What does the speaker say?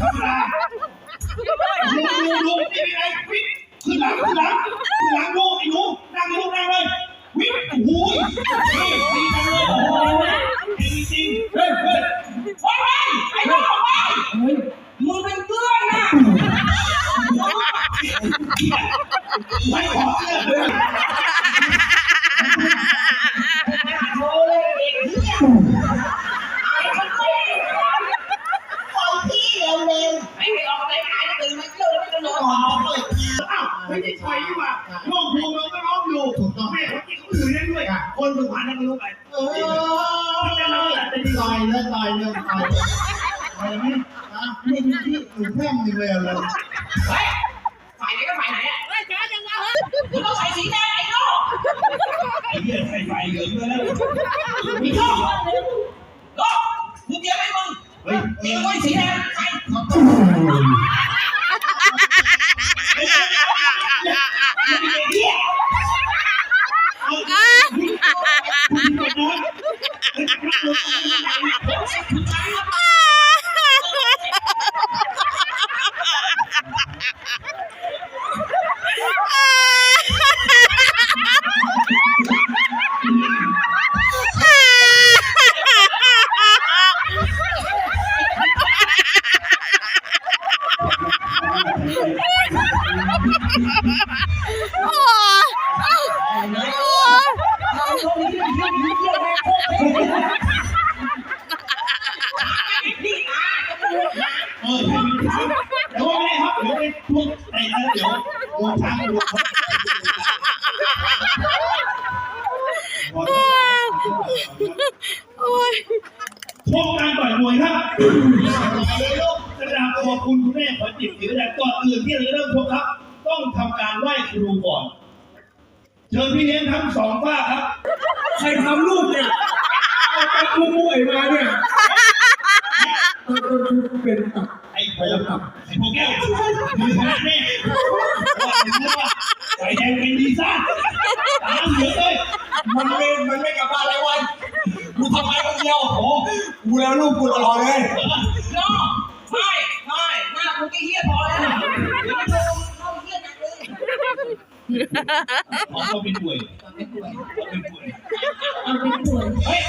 ธรรมดาดูดูดูนี่เป็นไงวิ่งขึ้นหลังขึ้นหลังขึ้นหลังดูไอ้หนูนั่งลูกนั่งเลยวิ่งโอ้โหนี่ดีจังเลยโอ้โหจริงจริงเฮ้ยเฮ้ยโอ้ยไอ้น้องโอ้ยมึงเป็นเพื่อนนะไม่ขอเสื้อเลยโอ้ย ไม่ได้ไปดีกว่าน้องพวงเราก็ร้องอยู่แม่เขาที่เขาอยู่ได้ด้วยคนสุพรรณนั่นไม่รู้ไปเออต่อยเลยต่อยเลยต่อยต่อยไหมนะนี่พี่หนูแพร่งมีเวลเลยเฮ้ยฝ่ายไหนก็ฝ่ายไหนอะมึงต้องใส่สีแดงไอ้น้องไอ้เหี้ยใส่ไฟเหลืองเลยแล้วมีน้องน้องมึงเตรียมไหมมึงเฮ้ยเตรียมไว้สีแดงใส่ ไอ้เหี้ย เหี้ยเเดี๋ยวไปพวกไอ้นั่นเดี๋ยวโดนช้างโดนพวกการต่อยมวยครับกระดาษขอบคุณคุณแม่ขอจิบถือแต่ก่อนอื่นที่เราจะเริ่มชกครับ ต้องทำการไหว้ครูก่อน เชิญพี่เลี้ยงทั้งสองฝ้าครับ ใครทำลูกเนี่ยเอาไปกูมวยมาเนี่ย มือชนะแน่ว่าถึงว่าไฟแดงเป็นดีซ่าตามเหลือเลยมันไม่มันไม่กลับบ้านหลายวันกูทำงานคนเดียวโอ้กูแล้วลูกกูตลอดเลยน้องไม่ไม่หน้ากูก็เหี้ยพอแล้วเดี๋ยนโดนเข้าเหี้ยหนักเลยเขาเขาเป็นป่วยไม่ป่วยเขาเป็นป่วยเอาเป็นป่วยเฮ้ย